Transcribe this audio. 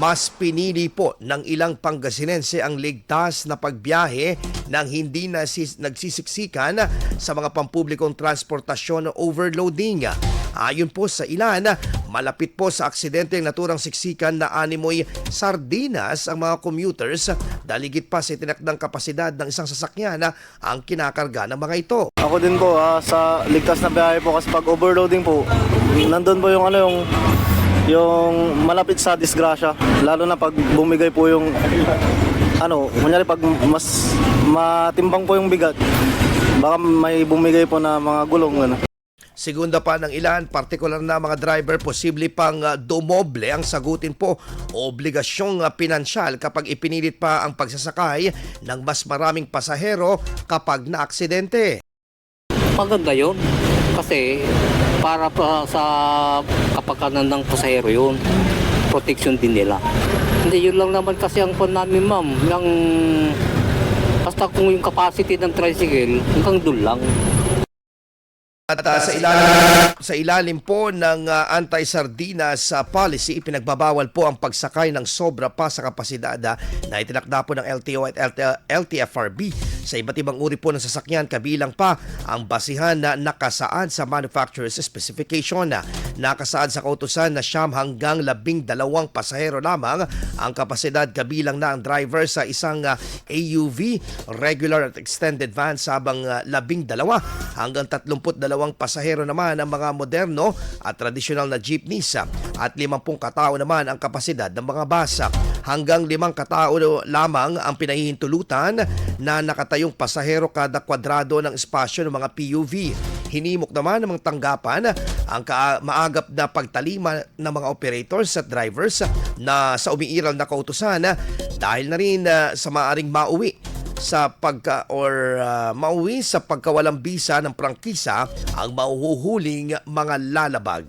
mas pinili po ng ilang Pangasinense ang ligtas na pagbiyahe nang hindi na nagsisiksikan sa mga pampublikong transportasyon overloading. Ayon po sa ilan, malapit po sa aksidente ang naturang siksikan na animoy sardinas ang mga commuters dahil higit pa sa itinakdang kapasidad ng isang sasakyan ang kinakarga ng mga ito. Ako din po ah, sa ligtas na biyahe po kasi pag overloading po, nandun po yung ano yung yung malapit sa disgrasya. Lalo na pag bumigay po yung ano, kunyari pag mas matimbang po yung bigat, baka may bumigay po na mga gulong ano. Segunda pa ng ilan, partikular na mga driver, posible pang uh, dumoble ang sagutin po o obligasyong uh, pinansyal kapag ipinilit pa ang pagsasakay ng mas maraming pasahero kapag naaksidente. Maganda yun. Kasi para pa sa kapakanan ng pasahero yun. Protection din nila. Hindi yun lang naman kasi ang pan namin ma'am. Yung, basta kung yung capacity ng tricycle, hanggang doon lang. At uh, sa ilalim sa ilalim po ng uh, anti-sardinas uh, policy, ipinagbabawal po ang pagsakay ng sobra pa sa kapasidad uh, na itinakda po ng LTO at LT- LTFRB sa iba't ibang uri po ng sasakyan kabilang pa ang basihan na nakasaad sa manufacturer's specification na nakasaad sa kautusan na siyam hanggang labing dalawang pasahero lamang. Ang kapasidad kabilang na ang driver sa isang AUV, regular at extended van sabang uh, labing dalawa hanggang 32 pasahero naman ang mga moderno at tradisyonal na jeepneys. ah, at 50 katao naman ang kapasidad ng mga basa. Hanggang limang katao lamang ang pinahihintulutan na nakatayong pasahero kada kwadrado ng espasyo ng mga PUV. Hinimok naman ng mga tanggapan ang maagap na pagtalima ng mga operators at drivers na sa umiiral na kautusan dahil na rin ah, sa maaring mauwi sa pagka or uh, mauwi sa pagkawalang bisa ng prangkisa ang mahuhuling mga lalabag.